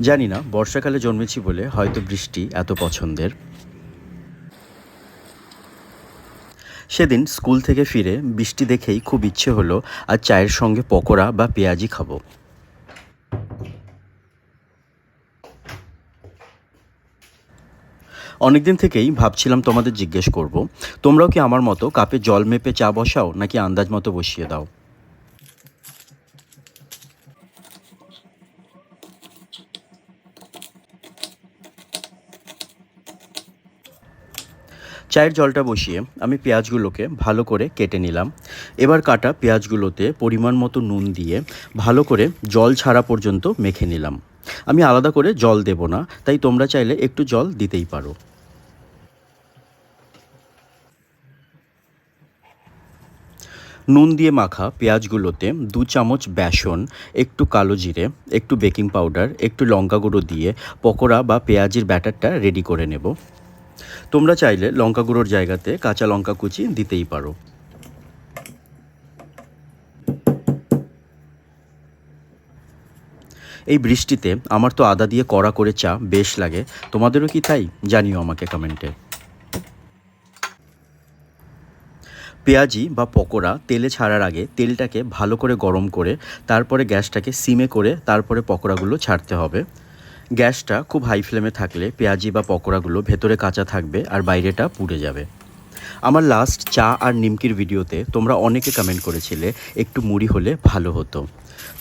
জানি না, বর্ষাকালে জন্মেছি বলে হয়তো বৃষ্টি এত পছন্দের। সেদিন স্কুল থেকে ফিরে বৃষ্টি দেখেই খুব ইচ্ছে হলো আর চায়ের সঙ্গে পকোড়া বা পেঁয়াজি খাব। অনেকদিন থেকেই ভাবছিলাম তোমাদের জিজ্ঞেস করব। তোমরাও কি আমার মতো কাপে জল মেপে চা বসাও, নাকি আন্দাজ মতো বসিয়ে দাও? চায়ের জলটা বসিয়ে আমি পেঁয়াজগুলোকে ভালো করে কেটে নিলাম। এবার কাটা পেঁয়াজগুলোতে পরিমাণ মতো নুন দিয়ে ভালো করে জল ছাড়া পর্যন্ত মেখে নিলাম। আমি আলাদা করে জল দেব না, তাই তোমরা চাইলে একটু জল দিতেই পারো। নুন দিয়ে মাখা পেঁয়াজগুলোতে দু চামচ বেসন, একটু কালো জিরে, একটু বেকিং পাউডার, একটু লঙ্কা গুঁড়ো দিয়ে পকোড়া বা পেঁয়াজির ব্যাটারটা রেডি করে নেব। তোমরা চাইলে লঙ্কা গুঁড়োর জায়গাতে কাঁচা লঙ্কা কুচি দিতেই পারো। এই বৃষ্টিতে আমার তো আদা দিয়ে কড়া করে চা বেশ লাগে। তোমাদেরও কি তাই? জানিও আমাকে কমেন্টে। পেঁয়াজি বা পকোড়া তেলে ছাড়ার আগে তেলটাকে ভালো করে গরম করে, তারপরে গ্যাসটাকে সিমে করে, তারপরে পকোড়াগুলো ছাড়তে হবে। গ্যাসটা খুব হাই ফ্লেমে থাকলে পেঁয়াজি বা পকোড়াগুলো ভেতরে কাঁচা থাকবে আর বাইরেটা পুড়ে যাবে। আমার লাস্ট চা আর নিমকির ভিডিওতে তোমরা অনেকে কমেন্ট করেছিলে, একটু মুড়ি হলে ভালো হতো।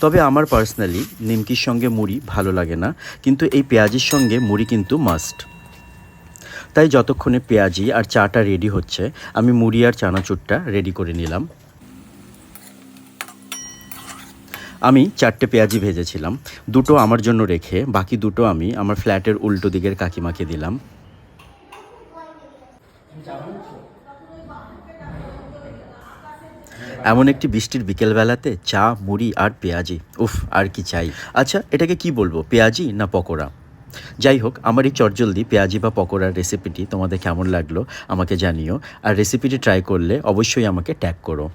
তবে আমার পার্সোনালি নিমকির সঙ্গে মুড়ি ভালো লাগে না, কিন্তু এই পেঁয়াজির সঙ্গে মুড়ি কিন্তু মাস্ট তাই যতক্ষণে পেঁয়াজি আর চাটা রেডি হচ্ছে, আমি মুড়ি আর চানাচুরটা রেডি করে নিলাম। আমি চারটে পেঁয়াজি ভেজেছিলাম। দুটো আমার জন্য রেখে, বাকি দুটো আমি আমার ফ্ল্যাটের উল্টো দিকের কাকিমাকে দিলাম। এমন একটি বৃষ্টির বিকেলবেলাতে চা, মুড়ি আর পেঁয়াজি। উফ, আর কি চাই। আচ্ছা এটাকে কি বলব, পেঁয়াজি না পকোড়া? যাই হোক, আমার এই চটজলদি পেঁয়াজি বা পকোড়ার রেসিপিটি তোমাদের কেমন লাগল আমাকে জানিও। আর রেসিপিটি ট্রাই করলে অবশ্যই আমাকে ট্যাগ করো।